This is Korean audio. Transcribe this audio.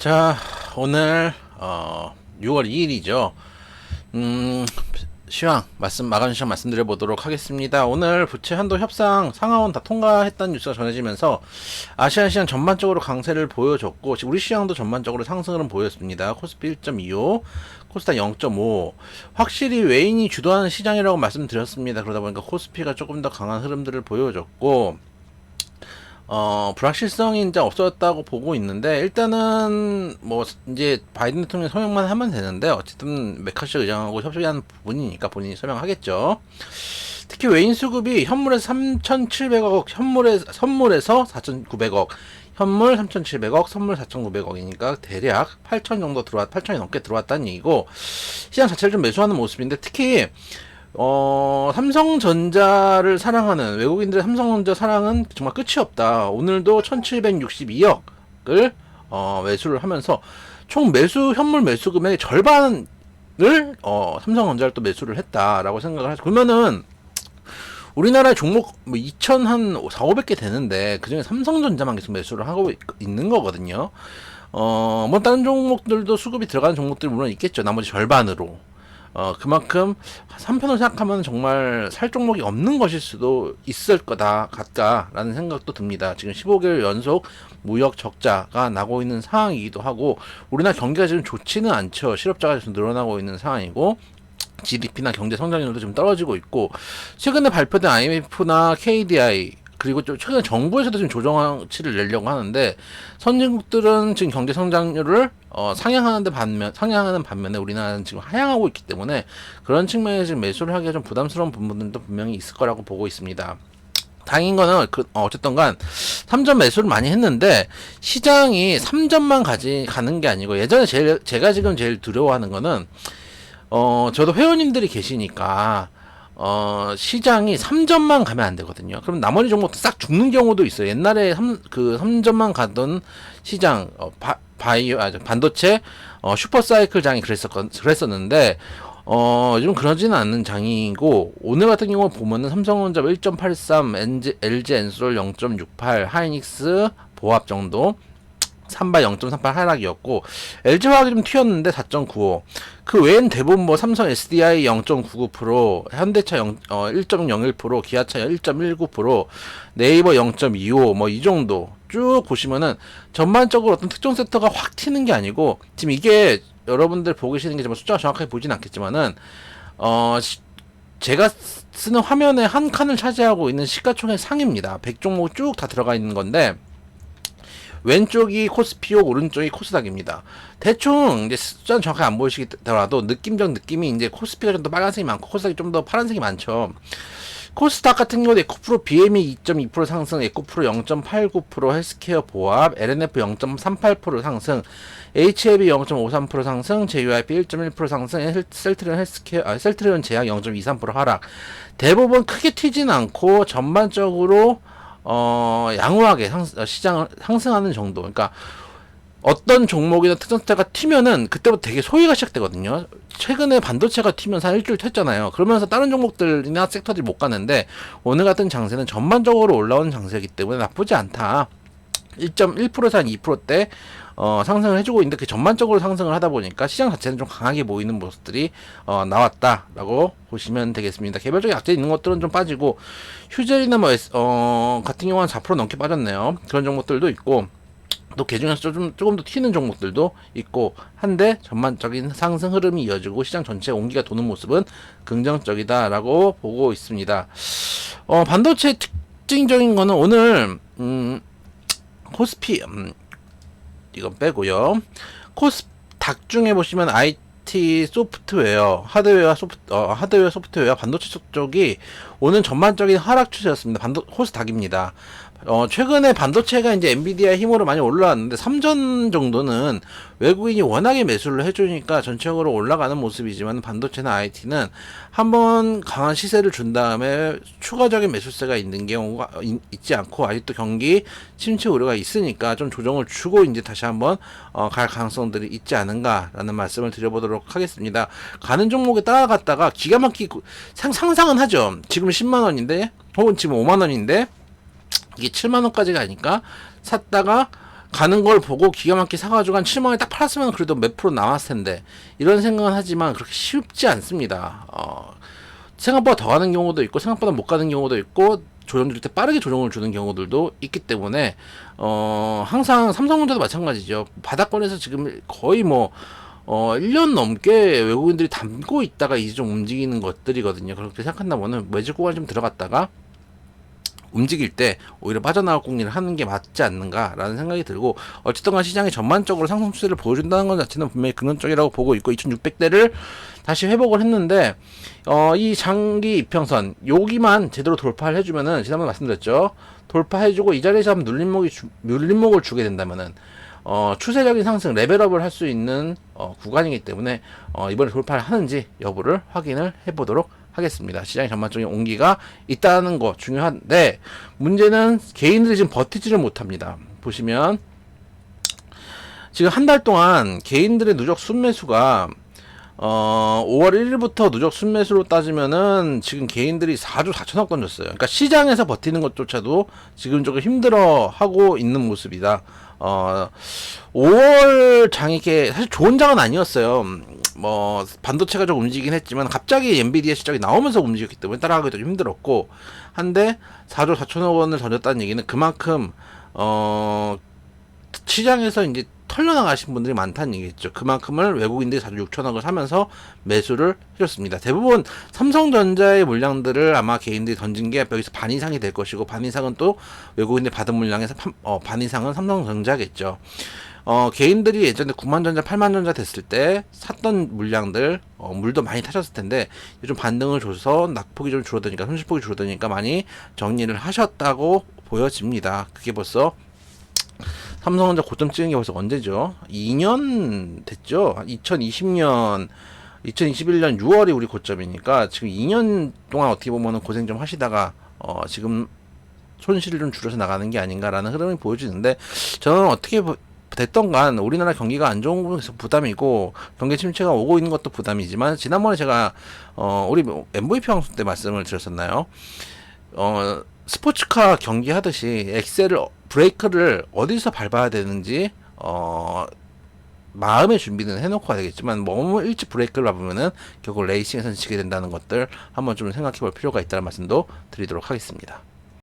자, 오늘 어, 6월 2일이죠. 음, 시황 말씀 마감 시황 말씀드려 보도록 하겠습니다. 오늘 부채 한도 협상 상하원 다 통과했다는 뉴스가 전해지면서 아시안 시장 전반적으로 강세를 보여줬고 우리 시장도 전반적으로 상승을 보였습니다. 코스피 1.25, 코스닥 0.5. 확실히 외인이 주도하는 시장이라고 말씀드렸습니다. 그러다 보니까 코스피가 조금 더 강한 흐름들을 보여줬고 어, 불확실성이 이제 없어졌다고 보고 있는데, 일단은, 뭐, 이제, 바이든 대통령 서명만 하면 되는데, 어쨌든, 메카시 의장하고 협의한 부분이니까 본인이 설명하겠죠. 특히 외인 수급이 현물에서 3,700억, 현물에, 선물에서 4,900억, 현물 3,700억, 선물 4,900억이니까 대략 8,000 정도 들어왔, 8,000이 넘게 들어왔다는 얘기고, 시장 자체를 좀 매수하는 모습인데, 특히, 어, 삼성전자를 사랑하는 외국인들의 삼성전자 사랑은 정말 끝이 없다. 오늘도 1762억을 어, 매수를 하면서 총 매수 현물 매수 금액의 절반을 어, 삼성전자를 또 매수를 했다라고 생각을 하죠. 그러면은 우리나라 종목 뭐 2천 한 4, 500개 되는데 그중에 삼성전자만 계속 매수를 하고 있, 있는 거거든요. 어, 뭐 다른 종목들도 수급이 들어가는 종목들이 물론 있겠죠. 나머지 절반으로. 어, 그만큼 한편으로 생각하면 정말 살 종목이 없는 것일 수도 있을 거다 같다라는 생각도 듭니다. 지금 15개월 연속 무역 적자가 나고 있는 상황이기도 하고 우리나라 경기가 지금 좋지는 않죠. 실업자가 좀 늘어나고 있는 상황이고 GDP나 경제 성장률도 좀 떨어지고 있고 최근에 발표된 IMF나 KDI 그리고 좀 최근 정부에서도 지금 조정치를 내려고 하는데 선진국들은 지금 경제 성장률을 어, 상향하는데 반면 상향하는 반면에 우리나라는 지금 하향하고 있기 때문에 그런 측면에서 지금 매수를 하기가 좀 부담스러운 부분들도 분명히 있을 거라고 보고 있습니다. 다행인 거는 그 어, 어쨌든 간 3점 매수를 많이 했는데 시장이 3점만 가지 가는 게 아니고 예전에 제일 제가 지금 제일 두려워하는 거는 어 저도 회원님들이 계시니까 어, 시장이 3점만 가면 안 되거든요. 그럼 나머지 종목도 싹 죽는 경우도 있어요. 옛날에 3, 그 3점만 가던 시장, 어, 바, 바이오, 아, 반도체, 어, 슈퍼사이클 장이 그랬었, 그랬었는데, 어, 요즘 그러지는 않는 장이고, 오늘 같은 경우 보면은 삼성전자 1.83, LG, LG 엔솔 0.68, 하이닉스 보합 정도, 삼바 0.38 하락이었고 LG화학이 좀 튀었는데 4.95. 그 외엔 대부분 뭐 삼성 SDI 0.99%, 현대차 0, 어, 1.01%, 기아차 1.19%, 네이버 0.25, 뭐 이 정도 쭉 보시면은 전반적으로 어떤 특정 섹터가 확 튀는 게 아니고 지금 이게 여러분들 보고 계시는 게 정말 숫자가 정확하게 보진 않겠지만은 어 시, 제가 쓰는 화면에 한 칸을 차지하고 있는 시가총액 상입니다. 100종목 쭉 다 들어가 있는 건데 왼쪽이 코스피오, 오른쪽이 코스닥입니다. 대충 이제 숫자는 정확하게 안 보이시더라도 느낌적 느낌이 이제 코스피가 좀 더 빨간색이 많고 코스닥이 좀 더 파란색이 많죠. 코스닥 같은 경우도 에코프로 BM이 2.2% 상승, 에코프로 0.89%, 헬스케어 보합, LNF 0.38% 상승, HLB 0.53% 상승, JYP 1.1% 상승, 셀트리온 헬스케어, 아, 셀트리온 제약 0.23% 하락. 대부분 크게 튀진 않고 전반적으로 어, 양호하게 상, 어, 시장을 상승하는 정도. 그러니까 어떤 종목이나 특정 섹터가 튀면은 그때부터 되게 소외가 시작되거든요. 최근에 반도체가 튀면서 한 일주일 튀었잖아요. 그러면서 다른 종목들이나 섹터들이 못 가는데 오늘 같은 장세는 전반적으로 올라오는 장세이기 때문에 나쁘지 않다. 1.1%에서 한 2%대 어, 상승을 해주고 있는데 그 전반적으로 상승을 하다 보니까 시장 자체는 좀 강하게 보이는 모습들이 어, 나왔다라고 보시면 되겠습니다. 개별적인 약재 있는 것들은 좀 빠지고 휴젤이나 뭐 어, 같은 경우는 4% 넘게 빠졌네요. 그런 종목들도 있고 또 개중에서 좀 조금 더 튀는 종목들도 있고 한데 전반적인 상승 흐름이 이어지고 시장 전체 온기가 도는 모습은 긍정적이다라고 보고 있습니다. 어, 반도체 특징적인 거는 오늘 음, 코스피 음, 이건 빼고요. 코스닥 중에 보시면 소프트웨어, 하드웨어 소프트, 어, 하드웨어 소프트웨어 반도체 쪽이 오늘 전반적인 하락 추세였습니다. 반도 코스닥입니다. 어, 최근에 반도체가 이제 엔비디아 힘으로 많이 올라왔는데 3전 정도는 외국인이 워낙에 매수를 해주니까 전체적으로 올라가는 모습이지만 반도체나 IT는 한번 강한 시세를 준 다음에 추가적인 매수세가 있는 경우가 있지 않고 아직도 경기 침체 우려가 있으니까 좀 조정을 주고 이제 다시 한번 어, 갈 가능성들이 있지 않은가라는 말씀을 드려보도록 하겠습니다. 가는 종목에 따라갔다가 기가 막히고 상, 상상은 하죠. 지금 10만 원인데 혹은 지금 5만 원인데 이게 7만 원까지 가니까 샀다가 가는 걸 보고 기가 막히게 사가지고 한 7만 원에 딱 팔았으면 그래도 몇 프로 나왔을 텐데 이런 생각은 하지만 그렇게 쉽지 않습니다. 어, 생각보다 더 가는 경우도 있고 생각보다 못 가는 경우도 있고 조정 줄 때 빠르게 조정을 주는 경우들도 있기 때문에 어 항상 삼성전자도 마찬가지죠. 바닥권에서 지금 거의 뭐 어, 1년 넘게 외국인들이 담고 있다가 이제 좀 움직이는 것들이거든요. 그렇게 생각한다면은 매직 구간 좀 들어갔다가 움직일 때 오히려 빠져나갈 공리를 하는 게 맞지 않는가라는 생각이 들고 어쨌든 간 시장이 전반적으로 상승 추세를 보여준다는 것 자체는 분명히 긍정적이라고 보고 있고 2600대를 다시 회복을 했는데 어, 이 장기 이평선 여기만 제대로 돌파를 해주면은 지난번에 말씀드렸죠 돌파해주고 이 자리에서 한번 눌림목이 주, 눌림목을 주게 된다면은 어, 추세적인 상승 레벨업을 할 수 있는 어, 구간이기 때문에 어, 이번에 돌파를 하는지 여부를 확인을 해보도록 하겠습니다. 시장의 전반적인 온기가 있다는 거 중요한데 문제는 개인들이 지금 버티지를 못합니다. 보시면 지금 한 달 동안 개인들의 누적 순매수가 어, 5월 1일부터 누적 순매수로 따지면은 지금 개인들이 4조 4천억 던졌어요. 그러니까 시장에서 버티는 것조차도 지금 조금 힘들어 하고 있는 모습이다. 어, 5월 장이 이렇게 사실 좋은 장은 아니었어요. 음, 뭐 반도체가 좀 움직이긴 했지만 갑자기 엔비디아 시장이 나오면서 움직였기 때문에 따라가기도 좀 힘들었고 한데 4조 4천억 원을 던졌다는 얘기는 그만큼 어 시장에서 이제 털려나가신 분들이 많다는 얘기겠죠. 그만큼을 외국인들이 4조 6천억을 사면서 매수를 해줬습니다. 대부분 삼성전자의 물량들을 아마 개인들이 던진 게 여기서 반 이상이 될 것이고 반 이상은 또 외국인들이 받은 물량에서 판- 어, 반 이상은 삼성전자겠죠. 어, 개인들이 예전에 9만 전자, 8만 전자 됐을 때 샀던 물량들, 어, 물도 많이 타셨을 텐데, 요즘 반등을 줘서 낙폭이 좀 줄어드니까, 손실폭이 줄어드니까 많이 정리를 하셨다고 보여집니다. 그게 벌써 삼성전자 고점 찍은 게 벌써 언제죠? 2년 됐죠? 2020년, 2021년 6월이 우리 고점이니까 지금 2년 동안 어떻게 보면은 고생 좀 하시다가, 어, 지금 손실을 좀 줄여서 나가는 게 아닌가라는 흐름이 보여지는데, 저는 어떻게 보- 됐던 간 우리나라 경기가 안 좋은 부분에서 부담이고 경기 침체가 오고 있는 것도 부담이지만 지난번에 제가 어 우리 MVP 방송 때 말씀을 드렸었나요? 어 스포츠카 경기 하듯이 엑셀을 브레이크를 어디서 밟아야 되는지 어 마음의 준비는 해놓고 가야 되겠지만 너무 일찍 브레이크를 밟으면은 결국 레이싱에서 지게 된다는 것들 한번 좀 생각해 볼 필요가 있다는 말씀도 드리도록 하겠습니다.